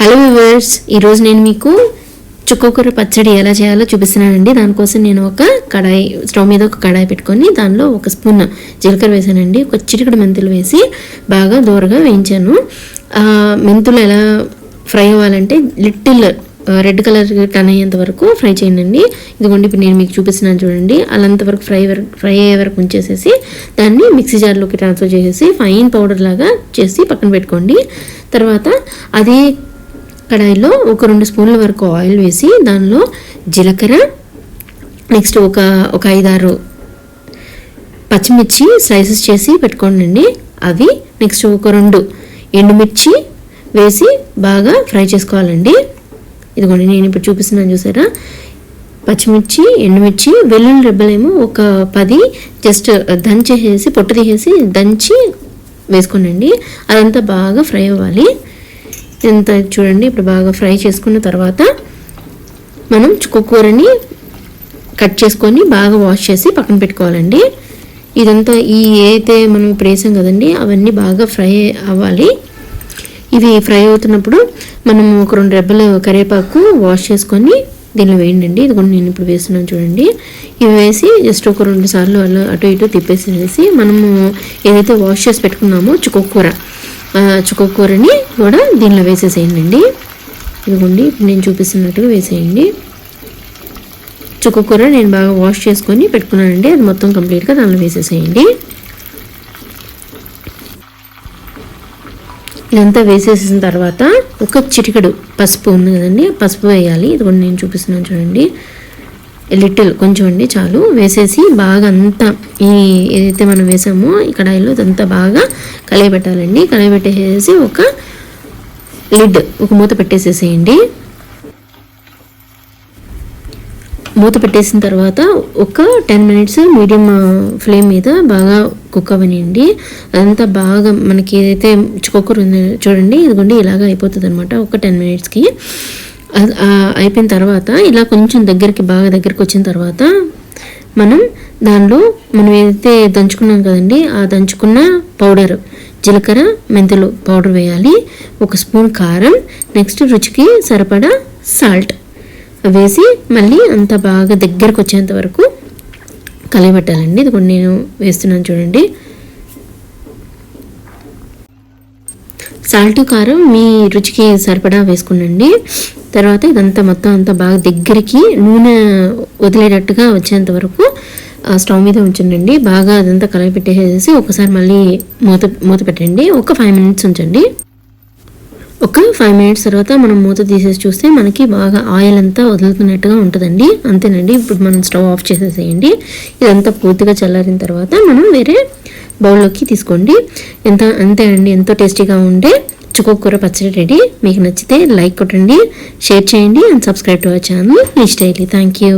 Hello viewers ఈరోజు నేను మీకు చుక్కకూర పచ్చడి ఎలా చేయాలో చూపిస్తున్నానండి. దానికోసం నేను ఒక కడాయి స్టవ్ మీద ఒక కడాయి పెట్టుకొని దానిలో ఒక స్పూన్ జీలకర్ర వేసానండి. ఒక చిటికడ మెంతులు వేసి బాగా దూరగా వేయించాను. మెంతులు ఎలా ఫ్రై అవ్వాలంటే లిటిల్ రెడ్ కలర్ టర్న్ అయ్యేంత వరకు ఫ్రై చేయండి. ఇదిగోండి ఇప్పుడు నేను మీకు చూపిస్తున్నాను చూడండి. అలాంత వరకు ఫ్రై ఫ్రై అయ్యే వరకు ఉంచేసేసి దాన్ని మిక్సీ జార్లోకి ట్రాన్స్ఫర్ చేసేసి ఫైన్ పౌడర్ లాగా చేసి పక్కన పెట్టుకోండి. తర్వాత అదే కడాయిలో ఒక రెండు స్పూన్ల వరకు ఆయిల్ వేసి దానిలో జీలకర్ర నెక్స్ట్ ఒక ఒక ఐదారు పచ్చిమిర్చి స్లైసెస్ చేసి పెట్టుకోండి అవి నెక్స్ట్ ఒక రెండు ఎండుమిర్చి వేసి బాగా ఫ్రై చేసుకోవాలండి. ఇదిగోండి నేను ఇప్పుడు చూపిస్తున్నాను చూసారా? పచ్చిమిర్చి ఎండుమిర్చి వెల్లుల్లి రెబ్బలేమో ఒక పది జస్ట్ దంచేసి పొట్టు తీసేసి దంచి వేసుకోనండి. అదంతా బాగా ఫ్రై అవ్వాలి. ఇంత చూడండి ఇప్పుడు బాగా ఫ్రై చేసుకున్న తర్వాత మనం కుక్కూరని కట్ చేసుకొని బాగా వాష్ చేసి పక్కన పెట్టుకోవాలండి. ఇదంతా ఈ అయితే మనం ఇప్పుడు వేసాం కదండి అవన్నీ బాగా ఫ్రై అవ్వాలి. ఇవి ఫ్రై అవుతున్నప్పుడు మనం ఒక రెండు రెబ్బలు కరివేపాకు వాష్ చేసుకొని దీనిలో వేయండి ఇది కూడా నేను ఇప్పుడు వేస్తున్నాను చూడండి. ఇవి వేసి జస్ట్ ఒక రెండు సార్లు అలా అటు ఇటు తిప్పేసేసి మనము ఏదైతే వాష్ చేసి పెట్టుకున్నామో చుక్కకూర చుక్కకూరని కూడా దీనిలో వేసేసేయండి ఇదిగోండి ఇప్పుడు నేను చూపిస్తున్నట్టుగా వేసేయండి. చుక్కకూర నేను బాగా వాష్ చేసుకొని పెట్టుకున్నానండి. అది మొత్తం కంప్లీట్గా దానిలో వేసేసేయండి. ఇదంతా వేసేసిన తర్వాత ఒక చిటికెడు పసుపు ఉంది కదండి పసుపు వేయాలి. ఇది కూడా నేను చూపిస్తున్నాను చూడండి. లిటిల్ కొంచెం అండి చాలు. వేసేసి బాగా అంతా ఈ ఏదైతే మనం వేసామో ఈ కడాయిలో ఇదంతా బాగా కలయబెట్టాలండి. కలయబెట్టేసేసి ఒక లిడ్ ఒక మూత పెట్టేసేసేయండి. మూత పెట్టేసిన తర్వాత ఒక టెన్ మినిట్స్ మీడియం ఫ్లేమ్ మీద బాగా కుక్ అవ్వనియండి. అదంతా బాగా మనకి ఏదైతే చుక్కకూర ఉందో చూడండి ఇదిగోండి ఇలాగ అయిపోతుంది అనమాట ఒక టెన్ మినిట్స్కి అయిపోయిన తర్వాత ఇలా కొంచెం దగ్గరికి బాగా దగ్గరికి వచ్చిన తర్వాత మనం దానిలో మనం ఏదైతే దంచుకున్నాం కదండి ఆ దంచుకున్న పౌడర్ జీలకర్ర మెంతులు పౌడర్ వేయాలి. ఒక స్పూన్ కారం నెక్స్ట్ రుచికి సరిపడా సాల్ట్ వేసి మళ్ళీ అంత బాగా దగ్గరకు వచ్చేంత వరకు కలయబెట్టాలండి. ఇది కూడా నేను వేస్తున్నాను చూడండి. సాల్ట్ కారం మీ రుచికి సరిపడా వేసుకునండి. తర్వాత ఇదంతా మొత్తం అంతా బాగా దగ్గరికి నూనె వదిలేటట్టుగా వచ్చేంత వరకు ఆ స్టవ్ మీద ఉంచండి బాగా అదంతా కలయపెట్టేసేసి ఒకసారి మళ్ళీ మూత మూత పెట్టండి. ఒక ఫైవ్ మినిట్స్ ఉంచండి. ఒక ఫైవ్ మినిట్స్ తర్వాత మనం మూత తీసేసి చూస్తే మనకి బాగా ఆయిల్ అంతా వదులుతున్నట్టుగా ఉంటుందండి. అంతేనండి. ఇప్పుడు మనం స్టవ్ ఆఫ్ చేసేసేయండి. ఇదంతా పూర్తిగా చల్లారిన తర్వాత మనం వేరే బౌల్లోకి తీసుకోండి. ఎంత అంతే అండి. ఎంతో టేస్టీగా ఉండే చుక్కకూర పచ్చడి రెడీ. మీకు నచ్చితే లైక్ కొట్టండి షేర్ చేయండి and subscribe to our channel next స్టైలీ thank you